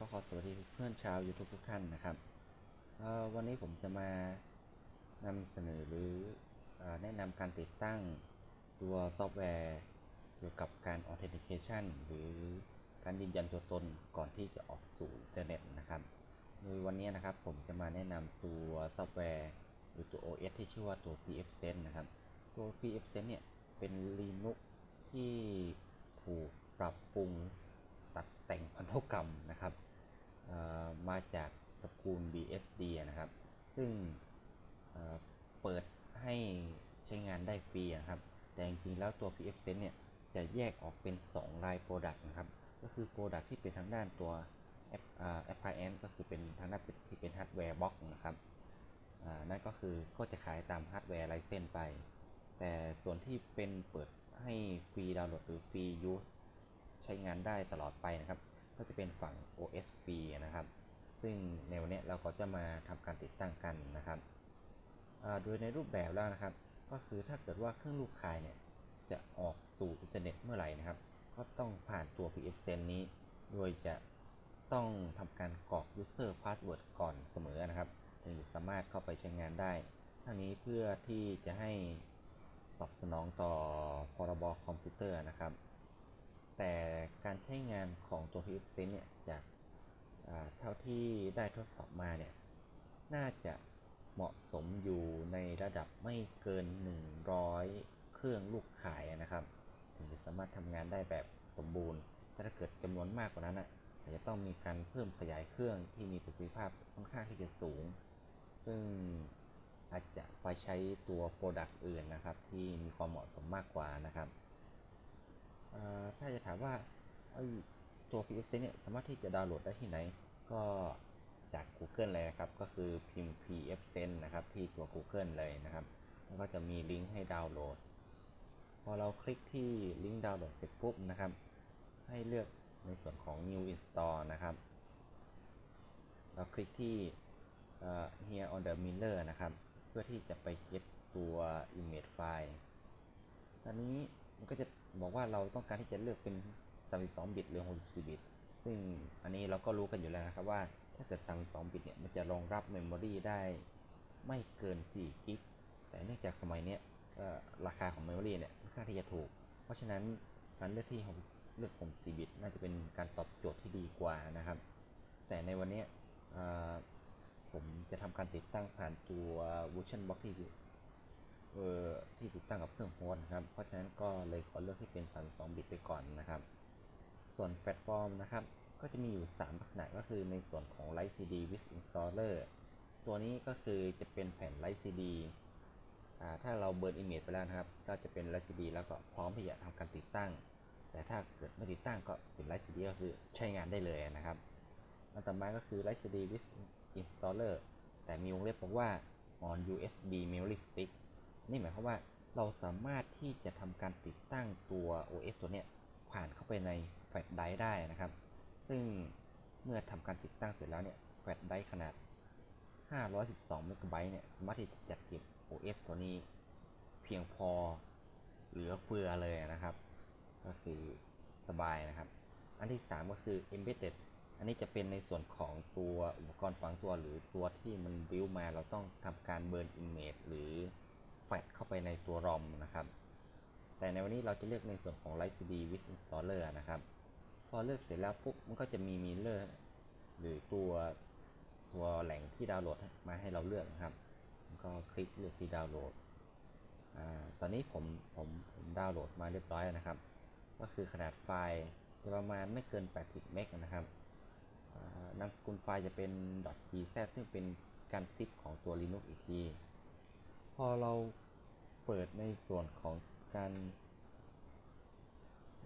ก็ขอสวัสดีเพื่อนชาว YouTube ทุกท่านนะครับวันนี้ผมจะมานำเสนอหรืออแนะนำการติดตั้งตัวซอฟต์แวร์เกี่ยวกับการ Authentication หรือการยืนยันตัวตนก่อนที่จะออกสู่อินเทอร์เน็ตนะครับโดยวันนี้นะครับผมจะมาแนะนำตัวซอฟต์แวร์หรือตัว OS ที่ชื่อว่าตัว pfSense นะครับ ตัว pfSense เนี่ยเป็น Linux ที่ถูกปรับปรุงตัดแต่งพันธุกรรมนะครับ มาจากตระกูล BSD นะครับ ซึ่งเเปิดให้ใช้งานได้ฟรีนะครับ แต่จริงๆแล้วตัว pfSense เนี่ยจะแยกออกเป็น 2 ราย Product นะครับ ก็คือ Product ที่เป็นทางด้านตัว App, Appliance ก็คือเป็นทางด้านที่เป็นฮาร์ดแวร์บล็อกนะครับนั่นก็คือก็จะขายตามฮาร์ดแวร์ไลเซนไป แต่ส่วนที่เป็นเปิดให้ฟรีดาวน์โหลดหรือฟรียูสใช้งานได้ตลอดไปนะครับ ก็จะเป็นฝั่ง OS P นะครับ ซึ่งในวันนี้เราก็จะมาทำการติดตั้งกันนะครับ โดยในรูปแบบแล้วนะครับ ก็คือถ้าเกิดว่าเครื่องลูกคายเนี่ยจะออกสู่อินเทอร์เน็ตเมื่อไหร่นะครับ ก็ต้องผ่านตัว PF s e n นี้ โดยจะต้องทำการกรอก user password ก่อนเสมอนะครับ ถึงจะสามารถเข้าไปใช้งานได้ ทั้งนี้เพื่อที่จะให้ตอบสนองต่อพรบคอมพิวเตอร์นะครับ แต่การใช้งานของตัว PFSense เนี่ยจากเท่าที่ได้ทดสอบมาเนี่ยน่าจะเหมาะสมอยู่ในระดับไม่เกิน 100 เครื่องลูกขายนะครับถึงจะสามารถทำงานได้แบบสมบูรณ์ แต่ถ้าเกิดจำนวนมากกว่านั้นอะอาจจะต้องมีการเพิ่มขยายเครื่องที่มีประสิทธิภาพค่อนข้างที่จะสูง ซึ่งอาจจะไปใช้ตัว Product อื่นนะครับ ที่มีความเหมาะสมมากกว่านะครับ ถ้าจะถามว่าตัว PFSense เนี่ยสามารถที่จะดาวน์โหลดได้ที่ไหน ก็จาก Google เลยนะครับ ก็คือพิมพ์ PFSense นะครับ ที่ตัว Google เลยนะครับ แล้วก็จะมีลิงก์ให้ดาวน์โหลด พอเราคลิกที่ลิงก์ดาวน์โหลดเสร็จปุ๊บนะครับ ให้เลือกในส่วนของ New Install นะครับ เราคลิกที่ Here on the Mirror นะครับ เพื่อที่จะไป get ตัว image file ตอนนี้มันก็จะ บอกว่าเราต้องการที่จะเลือกเป็น 32 บิตหรือ 64 บิต ซึ่งอันนี้เราก็รู้กันอยู่แล้วนะครับว่าถ้าเกิด 32 บิตเนี่ยมันจะรองรับเมมโมรีได้ไม่เกิน 4 กิก แต่เนื่องจากสมัยนี้ก็ราคาของเมมโมรีเนี่ยค่อนข้างที่จะถูก เพราะฉะนั้นการเลือกที่6เลือก 64 บิต น่าจะเป็นการตอบโจทย์ที่ดีกว่านะครับ แต่ในวันนี้ผมจะทำการติดตั้งผ่านตัว Version Box ที่ เอ่อที่ติดตั้งกับเครื่องโฮสต์นะครับ เพราะฉะนั้นก็เลยขอเลือกให้เป็น 32 บิตไปก่อนนะครับ ส่วนแพลตฟอร์มนะครับ ก็จะมีอยู่ 3 ลักษณะก็คือในส่วนของ Light CD with Installer ตัวนี้ก็คือจะเป็นแผ่น Light CD ถ้าเราเบิร์น Image ไปแล้วนะครับ ก็จะเป็น Light CD แล้วก็พร้อมที่จะทำการติดตั้ง แต่ถ้าเกิดไม่ติดตั้งก็เป็น Light CD ก็คือใช้งานได้เลยนะครับอันต่อมาก็คือ Light CD with Installer แต่มีวงเล็บบอกว่า on USB memory stick นี่หมายความว่าเราสามารถที่จะทำการติดตั้งตัว OS ตัวเนี้ยผ่านเข้าไปในแฟลชไดร์ได้นะครับ ซึ่งเมื่อทำการติดตั้งเสร็จแล้วเนี่ยแฟลชไดร์ขนาด 512เมกะไบต์เนี่ยสามารถที่จะจัดเก็บ OS ตัวนี้เพียงพอเหลือเฟือเลยนะครับ ก็คือสบายนะครับ อันที่ 3 ก็คือ embedded อันนี้จะเป็นในส่วนของตัวอุปกรณ์ฝังตัวหรือตัวที่มันบิวมาเราต้องทำการเบิร์น image หรือ แฟลชเข้าไปในตัว ROM นะครับ แต่ในวันนี้เราจะเลือกในส่วนของ Light CD with Installer นะครับ พอเลือกเสร็จแล้วปุ๊บมันก็จะมี Mirror หรือตัวตัวแหล่งที่ดาวน์โหลดมาให้เราเลือกนะครับ ก็คลิกเลือกที่ดาวน์โหลดอตอนนี้ผมผมผมดาวน์โหลดมาเรียบร้อยแล้วนะครับ ก็คือขนาดไฟล์จะประมาณไม่เกิน 80 เมกนะครับนามสกุลไฟล์จะเป็น .gz ซึ่งเป็นการซิปของตัว Linux อีกที พอเราเปิดในส่วนของการ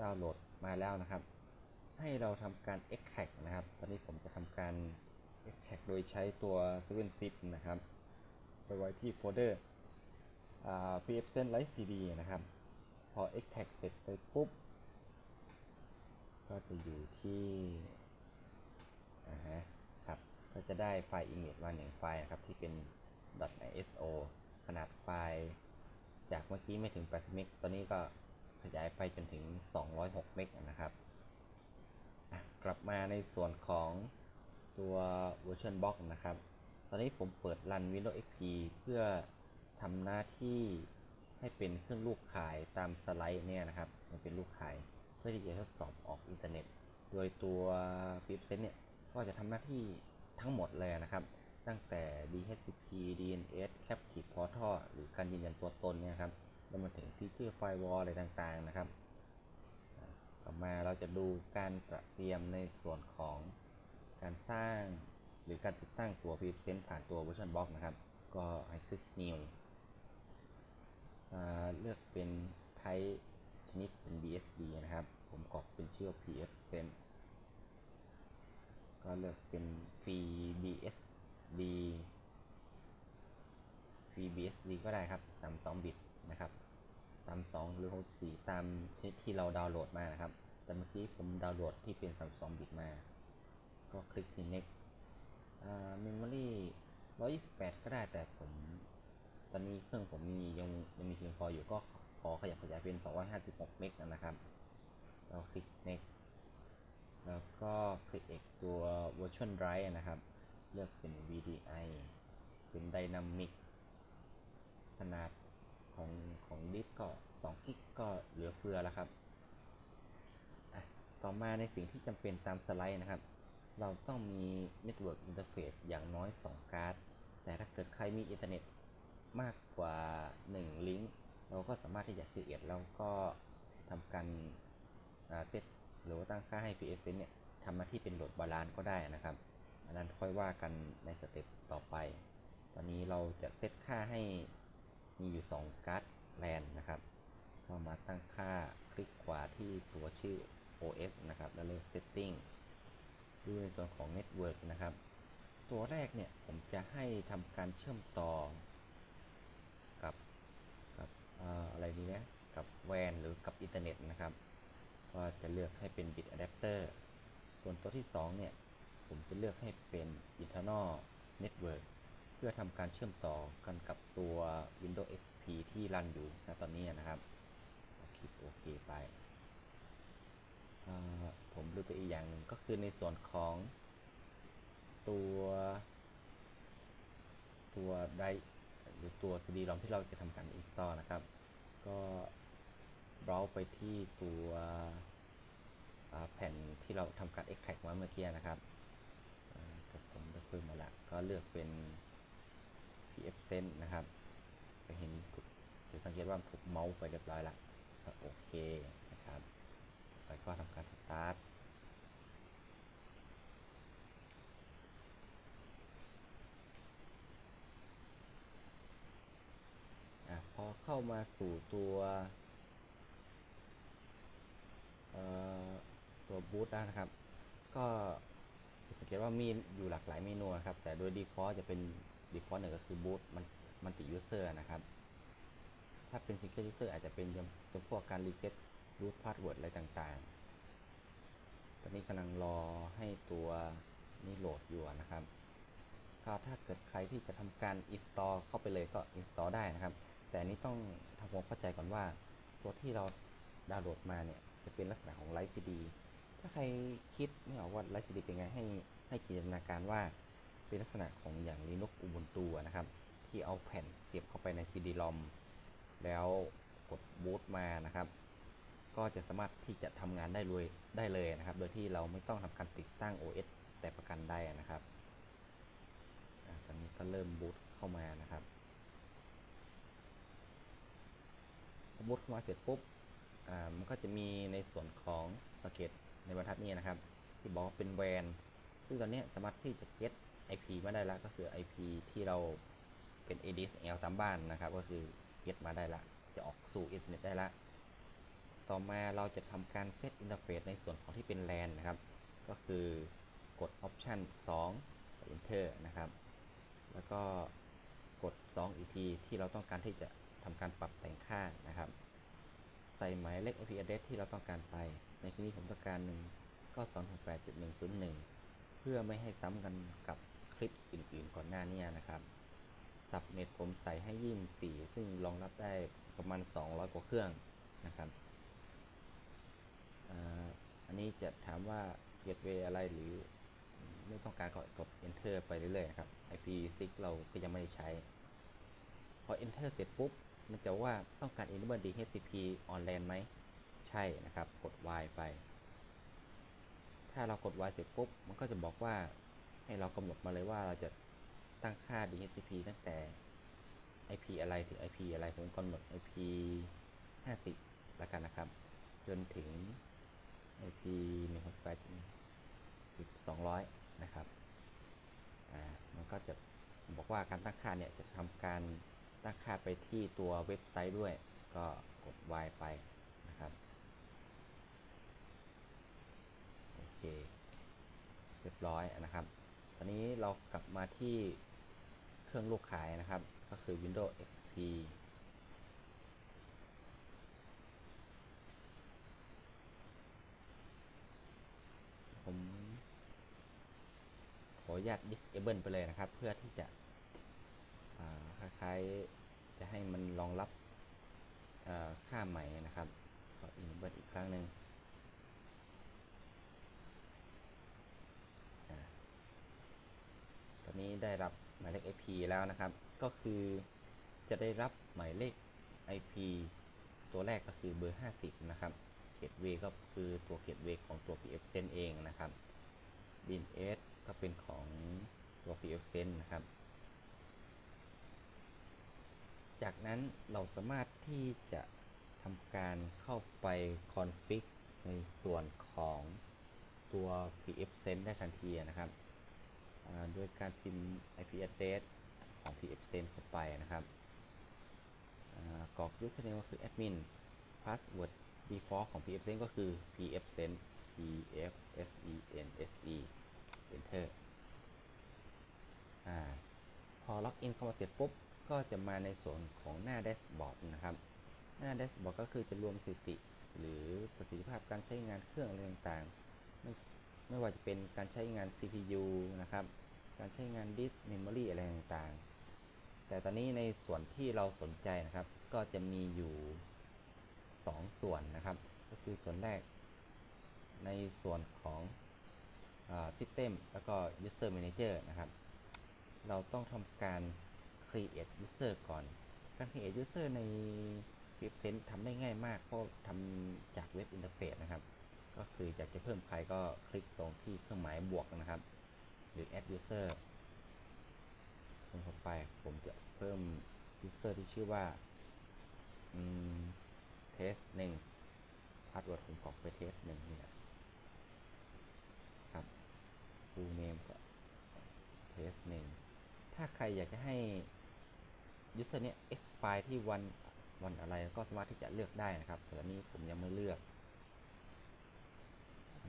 ดาวน์โหลดมาแล้วนะครับ ให้เราทำการ extract นะครับ ตอนนี้ผมจะทำการ extract โดยใช้ตัว 7zip นะครับ ไปไว้ที่โฟลเดอร์ pf s e n Light CD นะครับ พอ extract เสร็จไปปุ๊บ ก็จะอยู่ที่อ่าฮะครับ ก็จะได้ไฟล์ image มาหนึ่งไฟล์นะครับ ที่เป็น .iso นาดไฟล์จากเมื่อกี้ไม่ถึง 80 เมก ตอนนี้ก็ขยายไปจนถึง 206 เมกนะครับกลับมาในส่วนของตัว VersionBox นะครับ ตอนนี้ผมเปิดรัน Windows XP เพื่อทำหน้าที่ให้เป็นเครื่องลูกขายตามสไลด์เนี่ยนะครับมันเป็นลูกขายเพื่อที่จะทดสอบออกอินเทอร์เน็ต โดยตัว f i p s e n เนี่ยก็จะทำหน้าที่ทั้งหมดเลยนะครับ ตั้งแต่ DHCP DNS Captive Portal หรือการยืนยันตัวตนเนี่ยครับแล้วมาถึงฟีเจอร์ไฟวอลอะไรต่างๆนะครับ ต่อมาเราจะดูการเตรียมในส่วนของการสร้าง หรือการติดตั้งตัว p r e s e n t ผ่านตัว VersionBox นะครับ ก็ให้คลิก New เลือกเป็นไทป์ชนิดเป็น BSD นะครับ ผมกรอกเป็นชื่อ PFSense ก็เลือกเป็น Free BSD Free BSD ก็ได้ครับตาม2บิตนะครับตาม 2 หรือ 64 ตามชนิดที่เราดาวน์โหลดมานะครับ แต่เมื่อกี้ผมดาวน์โหลดที่เป็น 32 บิตมา ก็คลิกที่ next memory 128 ก็ได้แต่ผม ตอนนี้เครื่องผมมียังยังมีเพียงพออยู่ก็ขอขยับขยายเป็น 256 เมกนะครับ เราคลิก next แล้วก็คลิกเอกตัว virtual drive นะครับ เลือกเป็น VDI เป็น dynamic ขนาดของของดิสก็2กิกก็เหลือเฟือแล้วครับ ต่อมาในสิ่งที่จำเป็นตามสไลด์นะครับ เราต้องมี Network Interface อย่างน้อย 2 การ์ด แต่ถ้าเกิดใครมีอินเทอร์เน็ตมากกว่า 1 ลิงก์เราก็สามารถที่จะ create แล้วก็ทำการเซตหรือว่าตั้งค่าให้ PSN เนี่ยทำหน้าที่เป็นโหลดบาลานซ์ก็ได้นะครับ อันนั้นค่อยว่ากันในสเต็ปต่อไป ตอนนี้เราจะเซตค่าให้มีอยู่ 2 การ์ดแลนนะครับก็มาตั้งค่าคลิกขวาที่ตัวชื่อ OS นะครับ แล้วเลือก Setting ดูในส่วนของ Network นะครับ ตัวแรกเนี่ยผมจะให้ทำการเชื่อมต่อ กับกับอะไรนี้นะกับแวนหรือกับอินเทอร์เน็ตนะครับ ก็จะเลือกให้เป็น Bit Adapter ส่วนตัวที่ 2 เนี่ย ผมจะเลือกให้เป็น Internal Network เพื่อทำการเชื่อมต่อกันกับตัว Windows XP ที่รันอยู่ณตอนนี้นะครับคลิกโอเคไป ผมดูไปอีกอย่างหนึ่งก็คือในส่วนของตัว ตัวไดหรือตัว CD ROM ที่เราจะทำการ install นะครับ ก็เบราว์ไปที่ตัวแผ่นที่เราทำการ extract มาเมื่อกี้นะครับ เพิ่มมาแล้วก็เลือกเป็น pfSense นะครับจะเห็นจะสังเกตว่าถูกเมาส์ไปเรียบร้อยล้วก็โอเคนะครับแล้วก็ทำการสตาร์ทพอเข้ามาสู่ตัวตัวบูตแล้วนะครับ ก็ สังเกตว่ามีอยู่หลากหลายเมนูนะครับ แต่โดย default จะเป็น default หนึ่งก็คือบูตมันมันติ user นะครับ ถ้าเป็น single user อาจจะเป็นจำพวกการรีเซ็ต root password อะไรต่างๆ ตอนนี้กำลังรอให้ตัวนี้โหลดอยู่นะครับก็ถ้าเกิดใครที่จะทำการ install เข้าไปเลยก็ install ได้นะครับ แต่นี้ต้องทำความเข้าใจก่อนว่า ตัวที่เราดาวน์โหลดมาเนี่ยจะเป็นลักษณะของ Light CD ถ้าใครคิดไม่ออกว่า Light CD เป็นไงให้ให้จินตนาการว่าเป็นลักษณะของอย่าง Linux Ubuntu นะครับ ที่เอาแผ่นเสียบเข้าไปใน CD-ROM แล้วกดบูตมานะครับ ก็จะสามารถที่จะทำงานได้เลยได้เลยนะครับ โดยที่เราไม่ต้องทำการติดตั้ง OS แต่ประกันได้นะครับตอนนี้ก็เริ่มบูตเข้ามานะครับบูตเข้ามาเสร็จปุ๊บมันก็จะมีในส่วนของสเก็ต ในบรรทัดนี้นะครับ ที่บอกเป็นแวนซึ่งตอนนี้สามารถที่จะ get IP มาได้แล้วก็คือ IP ที่เราเป็น ADSL ตามบ้านนะครับ ก็คือ get มาได้ละจะออกสู่อินเทอร์เน็ตได้ละต่อมาเราจะทำการเซตอินเทอร์เฟซในส่วนของที่เป็น LAN นะครับ ก็คือกด Option 2 Enter นะครับ แล้วก็กด 2 อีกทีที่เราต้องการที่จะทำการปรับแต่งค่านะครับ ใส่หมายเลข IP address ที่เราต้องการไป ในที่นี้ผมต้องการหนึ่งก็268.1.1เพื่อไม่ให้ซ้ำกันกับคลิปอื่นๆก่อนหน้านี้นะครับสับเน็ตผมใส่ให้ยี่สี่ซึ่งรองรับได้ประมาณ 200 กว่าเครื่องนะครับอันนี้จะถามว่าเกตเวอะไรหรือไม่ต้องการก็กด enter ไปเรื่อยๆครับ IP6 เราก็ยังไม่ได้ใช้ พอ enter เสร็จปุ๊บ มันจะว่าต้องการ enable DHCP on LAN ไหม ใช่นะครับ กด Y ไป ถ้าเรากด Y เสร็จปุ๊บ มันก็จะบอกว่าให้เรากำหนดมาเลยว่าเราจะตั้งค่า DHCP ตั้งแต่ IP อะไรถึง IP อะไร ผมกำหนด IP 50แล้วกันนะครับ จนถึง IP 168ถึง200 นะครับ อ่า มันก็จะบอกว่าการตั้งค่าเนี่ยจะทำการ ตั้งค่าไปที่ตัวเว็บไซต์ด้วย ก็กด Y ไปนะครับ โอเค เรียบร้อยนะครับ ตอนนี้เรากลับมาที่เครื่องลูกขายนะครับ ก็คือ Windows XP ผมขออนุญาต disable ไปเลยนะครับ เพื่อที่จะ คล้ายๆจะให้มันรองรับค่าใหม่นะครับก็ enable อีกครั้งหนึ่งตอนนี้ได้รับหมายเลข IP แล้วนะครับ ก็คือจะได้รับหมายเลข IP ตัวแรกก็คือเบอร์ 50 นะครับเกตเวก็คือตัวเกตเวของตัว PF Sen เองนะครับ bin s ก็เป็นของตัว PF Sen นะครับ จากนั้นเราสามารถที่จะทำการเข้าไปคอนฟิกในส่วนของตัว PF Sen ได้ทันทีนะครับอ่าโดยการพิมพ์ IP address ของ PF Sen เข้าไปนะครับกรอก username ก็คือ admin password default ของ PF Sen ก็คือ PF Sen PF S E N S E enter อพอล็อกอินเข้ามาเสร็จปุ๊บ ก็จะมาในส่วนของหน้าแดชบอร์ดนะครับ หน้าแดชบอร์ดก็คือจะรวมสถิติ หรือประสิทธิภาพการใช้งานเครื่องอะไรต่างๆไม่ไม่ว่าจะเป็นการใช้งาน CPU นะครับ การใช้งานดิสเมมโมรีอะไรต่างๆ แต่ตอนนี้ในส่วนที่เราสนใจนะครับ ก็จะมีอยู่ 2 ส่วนนะครับ ก็คือส่วนแรก ในส่วนของอ่า System แล้วก็ User Manager นะครับ เราต้องทำการ create user ก่อนการ create user ใน PFSense ทำได้ง่ายมาก เพราะทำจากเว็บอินเทอร์เฟซนะครับ ก็คืออยากจะเพิ่มใครก็คลิกตรงที่เครื่องหมายบวกนะครับ หรือ add user ลงเข้าไปผมจะเพิ่ม user ที่ชื่อว่า test หนึ่ง password ผมกรอกไป test หนึ่งนี่แหละครับ full name ก็ test หนึ่งถ้าใครอยากจะให้ user เนี้ย expire ที่วันวันอะไรก็สามารถที่จะเลือกได้นะครับแต่นี้ผมยังไม่เลือกอ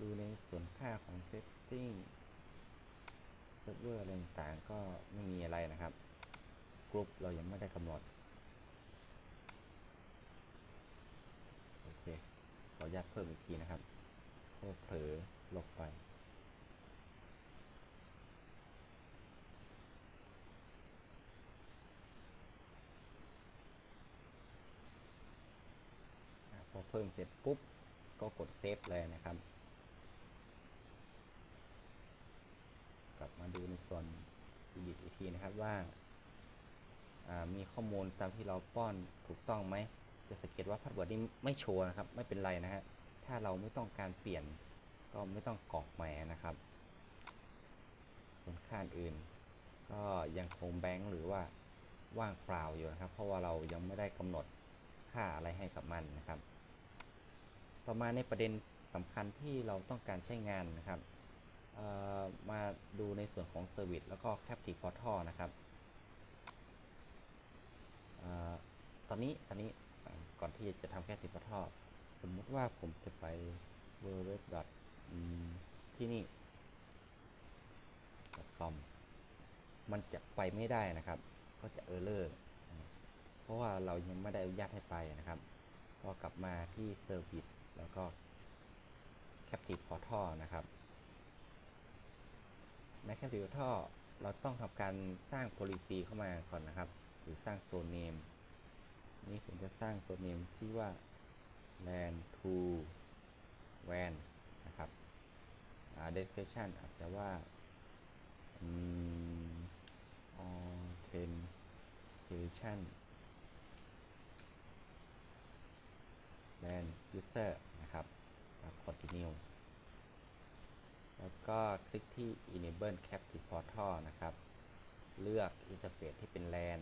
ดูในส่วนค่าของ setting server อะไรต่างก็ไม่มีอะไรนะครับกรุ๊ปเรายังไม่ได้กำหนดโอเคขออนุญาตเพิ่มอีกทีนะครับเพื่อเผลอลบไป อะพอ เพิ่มเสร็จปุ๊บ ก็กดเซฟเลยนะครับ กลับมาดูในส่วนอีกทีนะครับว่าามีข้อมูลตามที่เราป้อนถูกต้องไหม จะสังเกตว่าพาสเวิร์ดนี้ไม่โชว์นะครับ ไม่เป็นไรนะฮะ ถ้าเราไม่ต้องการเปลี่ยนก็ไม่ต้องกรอกใหม่นะครับ ส่วนค่าอื่น ก็ยังคงแบงค์หรือว่าว่างเปล่าอยู่นะครับ เพราะว่าเรายังไม่ได้กำหนดค่าอะไรให้กับมันนะครับ ต่อมาในประเด็นสำคัญที่เราต้องการใช้งานนะครับมาดูในส่วนของ Service แล้วก็ Captive Portal นะครับออตอนนี้ตอนนี้ก่อนที่จะทำ Captive Portal สมมุติว่าผมจะไป w w w ที่นี่ .com มันจะไปไม่ได้นะครับ ก็จะเออร์เลอร์เพราะว่าเรายังไม่ได้อนุญาตให้ไปนะครับ ก็กลับมาที่ Service แล้วก็ Captive Portal นะครับ ใน Captive Portal เราต้องทำการสร้าง policy เข้ามาก่อนนะครับ หรือสร้าง zone name นี่ผมจะสร้าง zone name ที่ว่า land to WAN นะครับ description อาจจะว่าอืม authentication then user นะครับแล้ว continue แล้วก็คลิกที่ enable captive portal นะครับ เลือกอินเทอร์เฟซที่เป็น LAN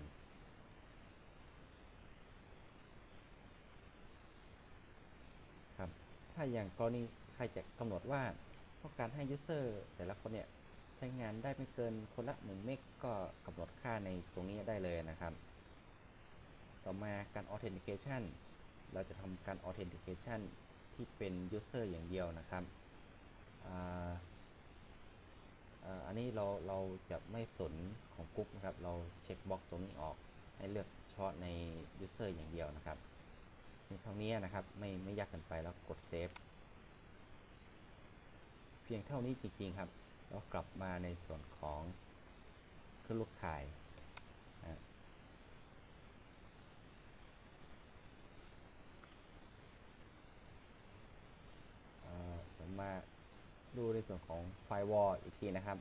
ครับ ถ้าอย่างกรณีใครจะกำหนดว่าต้องการให้ user แต่ละคนเนี่ยใช้งานได้ไม่เกินคนละ1เมกก็กำหนดค่าในตรงนี้ได้เลยนะครับ ต่อมาการ authentication เราจะทำการ authentication ที่เป็น user อย่างเดียวนะครับอันนี้เราเราจะไม่สนของกุ๊กนะครับ เราเช็คบล็อกตรงนี้ออกให้เลือกเฉพาะใน user อย่างเดียวนะครับในเท่านี้นะครับไม่ไม่ยากเกินไปแล้วกดเซฟเพียงเท่านี้จริงๆครับแล้วกลับมาในส่วนของเครื่องลูกข่ายนะเอ่อผ มาดูในส่วนของไฟวอลอีกทีนะครับ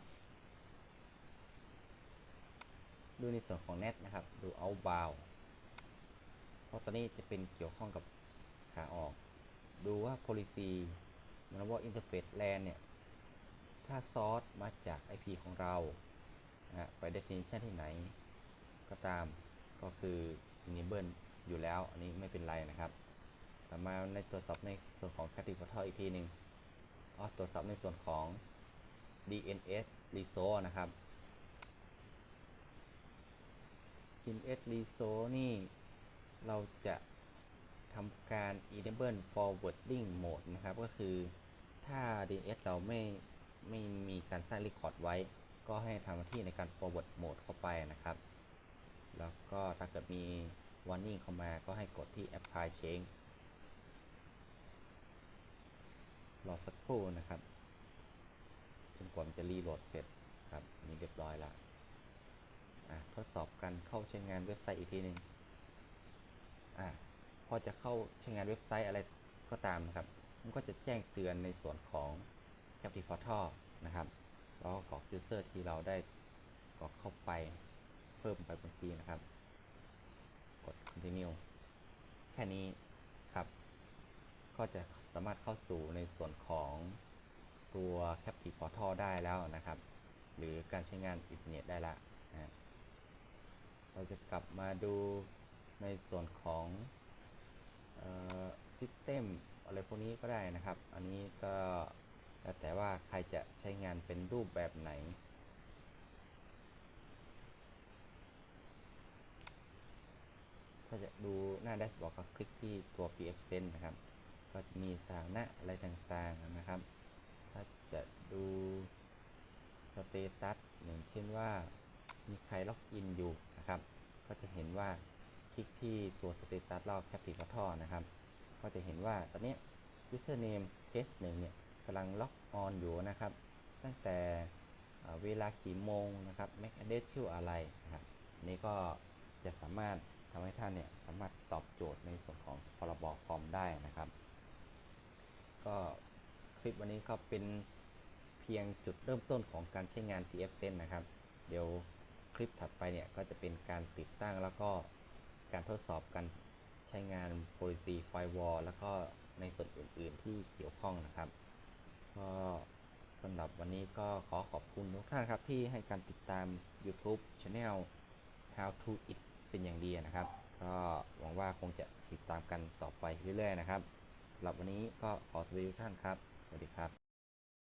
ดูในส่วนของ net นะครับ ดู outbound เพราะตอนนี้จะเป็นเกี่ยวข้องกับขาออก ดูว่า policy มันว่า interface LAN เนี่ย ถ้าซอสมาจาก IP ของเรานะไป destination ที่ไหน ก็ตามก็คือ enable อยู่แล้ว อันนี้ไม่เป็นไรนะครับ ต่อมาในตรวจสอบในส่วนของ Captive Portal อีกทีหนึ่ง ตรวจสอบในส่วนของ DNS resource นะครับ DNS resource นี่เราจะทำการ enable forwarding mode นะครับ ก็คือถ้า DNS เราไม่ไม่มีการสร้าง record ไว้ ก็ให้ทำหน้าที่ในการ forward mode เข้าไปนะครับ แล้วก็ถ้าเกิดมี warning เข้ามาก็ให้กดที่ apply change รอสักครู่นะครับจนกว่ามันจะรีโหลดเสร็จครับนี่เรียบร้อยล้วอะทดสอบการเข้าใช้งานเว็บไซต์อีกทีหนึ่งอะพอจะเข้าใช้งานเว็บไซต์อะไรก็ตามนะครับ มันก็จะแจ้งเตือนในส่วนของ Captive Portal นะครับแล้วก็กรอก User ที่เราได้กรอกเข้าไปเพิ่มไปบางทีนะครับ กด continue แค่นี้ครับ ก็จะ สามารถเข้าสู่ในส่วนของตัว Captive Portal ได้แล้วนะครับ หรือการใช้งานอินเทอร์เน็ตได้ละนะเราจะกลับมาดูในส่วนของเอ่อ System อะไรพวกนี้ก็ได้นะครับ อันนี้ก็แล้วแต่ว่าใครจะใช้งานเป็นรูปแบบไหน ถ้าจะดูหน้าแดชบอร์ดก็คลิกที่ตัว PF Sense นะครับ ก็จะมีสานะอะไรต่างๆนะครับ ถ้าจะดูสเตตัสอย่างเช่นว่ามีใครล็อกอินอยู่นะครับ ก็จะเห็นว่าคลิกที่ตัวสเตตัสรอบ Captive Portal นะครับ ก็จะเห็นว่าตอนนี้ username test 1เนี่ยกำลังล็อกออนอยู่นะครับ ตั้งแต่เวลากี่โมงนะครับ MAC address ชื่ออะไรนะครับนนี้ก็จะสามารถทำให้ท่านเนี่ยสามารถตอบโจทย์ในส่วนของพรบคอมได้นะครับ ก็คลิปวันนี้ก็เป็นเพียงจุดเริ่มต้นของการใช้งาน TF Sense นะครับ เดี๋ยวคลิปถัดไปเนี่ยก็จะเป็นการติดตั้งแล้วก็การทดสอบการใช้งาน Policy Firewall แล้วก็ในส่วนอื่น ๆ ที่เกี่ยวข้องนะครับก็สำหรับวันนี้ก็ขอขอบคุณทุกท่านครับที่ให้การติดตาม YouTube Channel How to It เป็นอย่างดีนะครับ ก็หวังว่าคงจะติดตามกันต่อไปเรื่อย ๆ นะครับ หรับวันนี้ก็ขอสวัสดีทุกท่านครับ สวัสดีครับ